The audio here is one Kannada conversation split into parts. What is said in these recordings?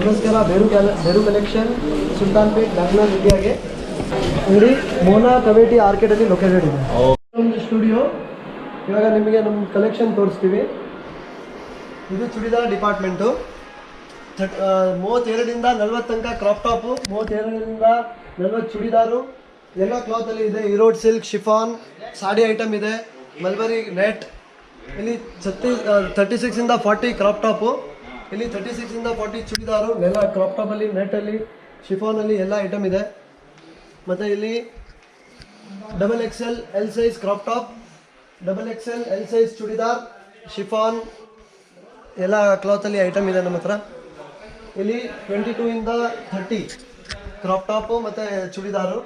ಬೇರು ಕ್ಯಾಲ ಬೇರು ಕಲೆಕ್ಷನ್ ಸುಲ್ತಾನ್ ಪೇಟ್ ಬ್ಯಾಂಗ್ಳೂರ್ ಇಂಡಿಯಾಗೆ ಅಂಗಡಿ ಮೋನಾ ಕವೇಟಿ ಆರ್ಕೆಟಲ್ಲಿ ಲೊಕೇಟೆಡ್ ಇದೆ. ಒಂದು ಸ್ಟುಡಿಯೋ ಇವಾಗ ನಿಮಗೆ ನಮ್ಮ ಕಲೆಕ್ಷನ್ ತೋರಿಸ್ತೀವಿ. ಇದು ಚೂಡಿದಾರ್ ಡಿಪಾರ್ಟ್ಮೆಂಟು ಥಟ್ ಮೂವತ್ತೆರಡರಿಂದ ನಲ್ವತ್ತು ತನಕ ಕ್ರಾಪ್ ಟಾಪು ಮೂವತ್ತೆರಡರಿಂದ ನಲ್ವತ್ತು ಚೂಡಿದಾರು. ಎಲ್ಲ ಕ್ಲಾತಲ್ಲಿ ಇದೆ. Erode silk chiffon sari item ಇದೆ. ಮಲ್ಬರಿ ನೆಟ್ ಇಲ್ಲಿ ಛತ್ತೀಸ್ ಥರ್ಟಿ ಸಿಕ್ಸಿಂದ ಫಾರ್ಟಿ ಕ್ರಾಪ್ ಟಾಪು ಇಲ್ಲಿ ತರ್ಟಿ ಸಿಕ್ಸಿಂದ ಫಾರ್ಟಿ ಚೂಡಿದಾರು ಎಲ್ಲ ಕ್ರಾಪ್ ಟಾಪಲ್ಲಿ ಶಿಫಾನ್ ಅಲ್ಲಿ ಎಲ್ಲ ಐಟಮ್ ಇದೆ. ಮತ್ತು ಇಲ್ಲಿ double X L size crop top double X L size churidar chiffon ಎಲ್ಲ ಕ್ಲಾತಲ್ಲಿ ಐಟಮ್ ಇದೆ ನಮ್ಮ ಹತ್ರ. ಇಲ್ಲಿ ಟ್ವೆಂಟಿ ಟೂ ಇಂದ ಥರ್ಟಿ ಕ್ರಾಪ್ ಟಾಪು ಮತ್ತು ಚೂಡಿದಾರು.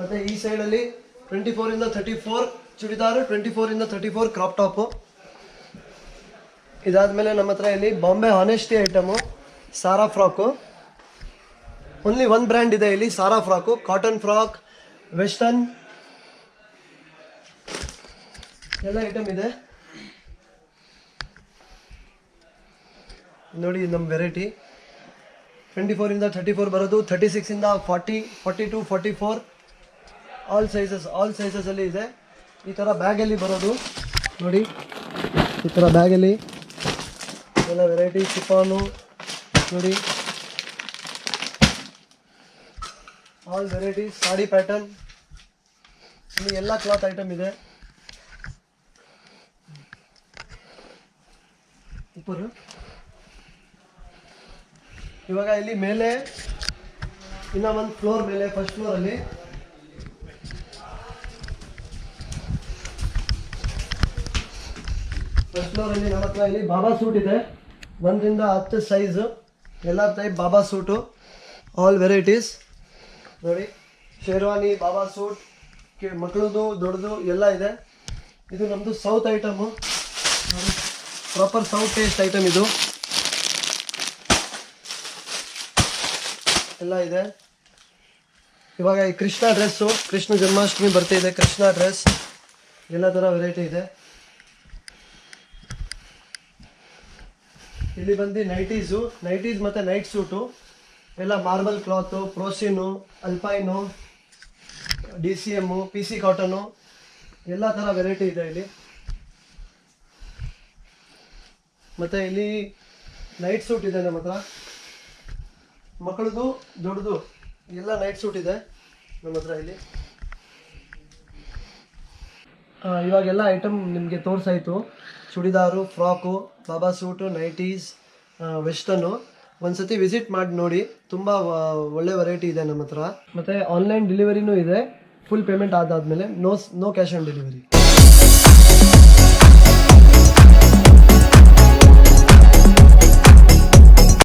ಮತ್ತು ಈ ಸೈಡಲ್ಲಿ ಟ್ವೆಂಟಿ ಫೋರಿಂದ ಥರ್ಟಿ ಫೋರ್ ಚೂಡಿದಾರು ಟ್ವೆಂಟಿ ಇಂದ ಥರ್ಟಿ ಫೋರ್ ಕ್ರಾಪ್ ಟಾಪು ಇದಾದಮೇಲೆ ನಮ್ಮ ಹತ್ರ ಇಲ್ಲಿ Bombay honesty item Sara frock. Only one brand ಇದೆ ಇಲ್ಲಿ, Sara frock cotton frock western ಎಲ್ಲ ಐಟಮ್ ಇದೆ. ನೋಡಿ ನಮ್ಮ ವೆರೈಟಿ ಟ್ವೆಂಟಿ ಫೋರಿಂದ ಥರ್ಟಿ ಫೋರ್ ಬರೋದು thirty ಸಿಕ್ಸಿಂದ forty forty two forty four all sizes all ಸೈಜಸಲ್ಲಿ ಇದೆ. ಈ ಥರ ಬ್ಯಾಗಲ್ಲಿ ಬರೋದು. ನೋಡಿ, ಈ ಥರ ಬ್ಯಾಗಲ್ಲಿ ಎಲ್ಲ ವೆರೈಟಿ ಚಿಪಾನು ನೋಡಿ ಆಲ್ ವೆರೈಟಿ ಸಾಡಿ ಪ್ಯಾಟರ್ನ್ ಇಲ್ಲಿ ಎಲ್ಲ ಕ್ಲಾತ್ ಐಟಮ್ ಇದೆ. ಉಪ್ಪರು ಇವಾಗ ಇಲ್ಲಿ ಮೇಲೆ ಇನ್ನ ಒಂದು ಫ್ಲೋರ್ ಮೇಲೆ ಫಸ್ಟ್ ಫ್ಲೋರ್ ಅಲ್ಲಿ. ಫಸ್ಟ್ ಫ್ಲೋರಲ್ಲಿ ನಮ್ಮ ಹತ್ರ ಇಲ್ಲಿ ಬಾಬಾ ಸೂಟ್ ಇದೆ. ಒಂದರಿಂದ ಹತ್ತು ಸೈಜು ಎಲ್ಲ type baba suit all varieties ನೋಡಿ ಶೇರ್ವಾನಿ ಬಾಬಾ ಸೂಟ್ ಕೆ ಮಕ್ಕಳದು ದೊಡ್ಡದು ಎಲ್ಲ ಇದೆ. ಇದು ನಮ್ಮದು south item proper south taste item ಇದು. ಎಲ್ಲ ಇದೆ. ಇವಾಗ ಈ ಕೃಷ್ಣ ಡ್ರೆಸ್ಸು ಕೃಷ್ಣ ಜನ್ಮಾಷ್ಟಮಿ ಬರ್ತಿದೆ, ಕೃಷ್ಣ ಡ್ರೆಸ್ ಎಲ್ಲ ಥರ ವೆರೈಟಿ ಇದೆ. ಇಲ್ಲಿ ಬಂದು ನೈಟೀಸು, ನೈಟೀಸ್ ಮತ್ತು ನೈಟ್ ಸೂಟು. ಎಲ್ಲ marble cloth ಪ್ರೋಸಿನು alpine, D C M, P C cotton, ಎಲ್ಲ ಥರ ವೆರೈಟಿ ಇದೆ ಇಲ್ಲಿ. ಮತ್ತು ಇಲ್ಲಿ ನೈಟ್ ಸೂಟ್ ಇದೆ ನಮ್ಮ ಹತ್ರ. ಮಕ್ಕಳದು ದೊಡ್ಡದು, ಎಲ್ಲ ನೈಟ್ ಸೂಟ್ ಇದೆ ನಮ್ಮ ಹತ್ರ ಇಲ್ಲಿ. ಇವಾಗೆಲ್ಲ ಐಟಮ್ ನಿಮಗೆ ತೋರಿಸಾಯ್ತು. ಚೂಡಿದಾರು, ಫ್ರಾಕು, ಬಾಬಾ ಸೂಟು, ನೈಟೀಸ್ ವೆಸ್ಟನ್ನು ಒಂದ್ಸತಿ ವಿಸಿಟ್ ಮಾಡಿ ನೋಡಿ. ತುಂಬ ಒಳ್ಳೆ ವೆರೈಟಿ ಇದೆ ನಮ್ಮ ಹತ್ರ. ಮತ್ತು ಆನ್ಲೈನ್ ಡೆಲಿವರಿನೂ ಇದೆ. Full payment ಆದಾದ್ಮೇಲೆ no no cash on delivery